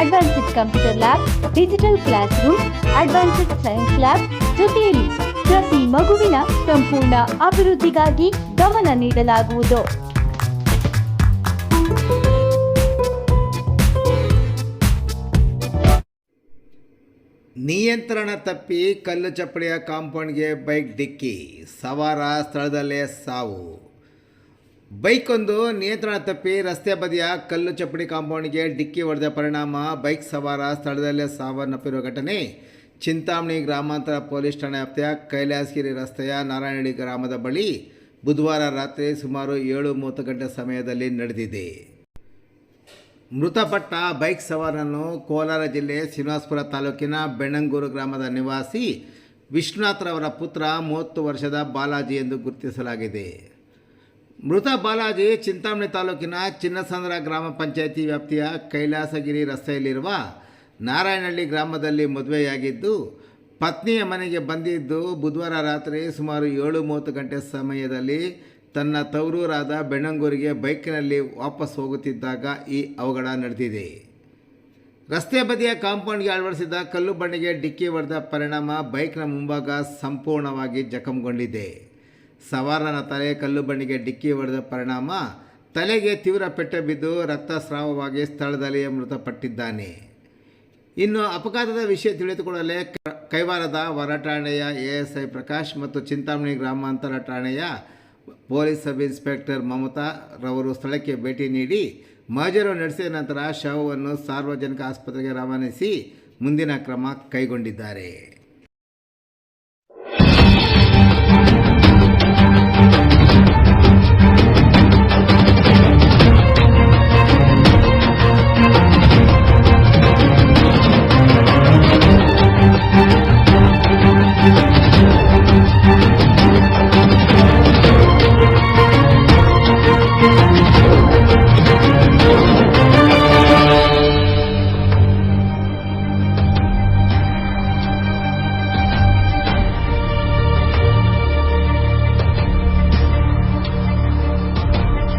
Advanced computer lab digital classroom advanced science lab ಜೊತೆಯಲ್ಲಿ ಪ್ರತಿ ಮಗುವಿನ ಸಂಪೂರ್ಣ ಅಭಿವೃದ್ಧಿಗಾಗಿ ಗಮನ ನೀಡಲಾಗುವುದು. ನಿಯಂತ್ರಣ ತಪ್ಪಿ ಕಲ್ಲು ಚಪ್ಪಡಿಯ ಕಾಂಪೌಂಡ್ಗೆ ಬೈಕ್ ಡಿಕ್ಕಿ, ಸವಾರ ಸ್ಥಳದಲ್ಲೇ ಸಾವು. ಬೈಕೊಂದು ನಿಯಂತ್ರಣ ತಪ್ಪಿ ರಸ್ತೆ ಬದಿಯ ಕಲ್ಲು ಚಪ್ಪಡಿ ಕಾಂಪೌಂಡ್ಗೆ ಡಿಕ್ಕಿ ಹೊಡೆದ ಪರಿಣಾಮ ಬೈಕ್ ಸವಾರ ಸ್ಥಳದಲ್ಲೇ ಸಾವನ್ನಪ್ಪಿರುವ ಘಟನೆ. ಚಿಂತಾಮಣಿ ಗ್ರಾಮಾಂತರ ಪೊಲೀಸ್ ಠಾಣೆ ವ್ಯಾಪ್ತಿಯ ಕೈಲಾಸಗಿರಿ ರಸ್ತೆಯ ನಾರಾಯಣಹಳ್ಳಿ ಗ್ರಾಮದ ಬಳಿ ಬುಧವಾರ ರಾತ್ರಿ ಸುಮಾರು ಏಳು ಮೂವತ್ತು ಗಂಟೆ ಸಮಯದಲ್ಲಿ ನಡೆದಿದೆ. ಮೃತಪಟ್ಟ ಬೈಕ್ ಸವಾರನ್ನು ಕೋಲಾರ ಜಿಲ್ಲೆ ಶ್ರೀನಿವಾಸಪುರ ತಾಲೂಕಿನ ಬೆಣ್ಣಂಗೂರು ಗ್ರಾಮದ ನಿವಾಸಿ ವಿಶ್ವನಾಥ್ರವರ ಪುತ್ರ ಮೂವತ್ತು ವರ್ಷದ ಬಾಲಾಜಿ ಎಂದು ಗುರುತಿಸಲಾಗಿದೆ. ಮೃತ ಬಾಲಾಜಿ ಚಿಂತಾಮಣಿ ತಾಲೂಕಿನ ಚಿನ್ನಸಂದ್ರ ಗ್ರಾಮ ಪಂಚಾಯಿತಿ ವ್ಯಾಪ್ತಿಯ ಕೈಲಾಸಗಿರಿ ರಸ್ತೆಯಲ್ಲಿರುವ ನಾರಾಯಣಹಳ್ಳಿ ಗ್ರಾಮದಲ್ಲಿ ಮದುವೆಯಾಗಿದ್ದು, ಪತ್ನಿಯ ಮನೆಗೆ ಬಂದಿದ್ದು ಬುಧವಾರ ರಾತ್ರಿ ಸುಮಾರು ಏಳು ಮೂವತ್ತು ಗಂಟೆ ಸಮಯದಲ್ಲಿ ತನ್ನ ತವರೂರಾದ ಬೆಣ್ಣಂಗೂರಿಗೆ ಬೈಕ್ನಲ್ಲಿ ವಾಪಸ್ ಹೋಗುತ್ತಿದ್ದಾಗ ಈ ಅವಘಡ ನಡೆದಿದೆ. ರಸ್ತೆ ಬದಿಯ ಕಾಂಪೌಂಡ್ಗೆ ಅಳವಡಿಸಿದ ಕಲ್ಲು ಬಂಡೆಗೆ ಡಿಕ್ಕಿ ಹೊಡೆದ ಪರಿಣಾಮ ಬೈಕ್ನ ಮುಂಭಾಗ ಸಂಪೂರ್ಣವಾಗಿ ಜಖಂಗೊಂಡಿದೆ. ಸವಾರನ ತಲೆ ಕಲ್ಲು ಬಣ್ಣಿಗೆ ಡಿಕ್ಕಿ ಹೊಡೆದ ಪರಿಣಾಮ ತಲೆಗೆ ತೀವ್ರ ಪೆಟ್ಟು ಬಿದ್ದು ರಕ್ತಸ್ರಾವವಾಗಿ ಸ್ಥಳದಲ್ಲಿಯೇ ಮೃತಪಟ್ಟಿದ್ದಾನೆ. ಇನ್ನು ಅಪಘಾತದ ವಿಷಯ ತಿಳಿದುಕೊಳ್ಳಲೇ ಕೈವಾರದ ವರ ಠಾಣೆಯ ಎಎಸ್ಐ ಪ್ರಕಾಶ್ ಮತ್ತು ಚಿಂತಾಮಣಿ ಗ್ರಾಮಾಂತರ ಠಾಣೆಯ ಪೊಲೀಸ್ ಸಬ್ ಇನ್ಸ್ಪೆಕ್ಟರ್ ಮಮತಾ ರವರು ಸ್ಥಳಕ್ಕೆ ಭೇಟಿ ನೀಡಿ ಮಹಜರು ನಡೆಸಿದ ನಂತರ ಶವವನ್ನು ಸಾರ್ವಜನಿಕ ಆಸ್ಪತ್ರೆಗೆ ರವಾನಿಸಿ ಮುಂದಿನ ಕ್ರಮ ಕೈಗೊಂಡಿದ್ದಾರೆ.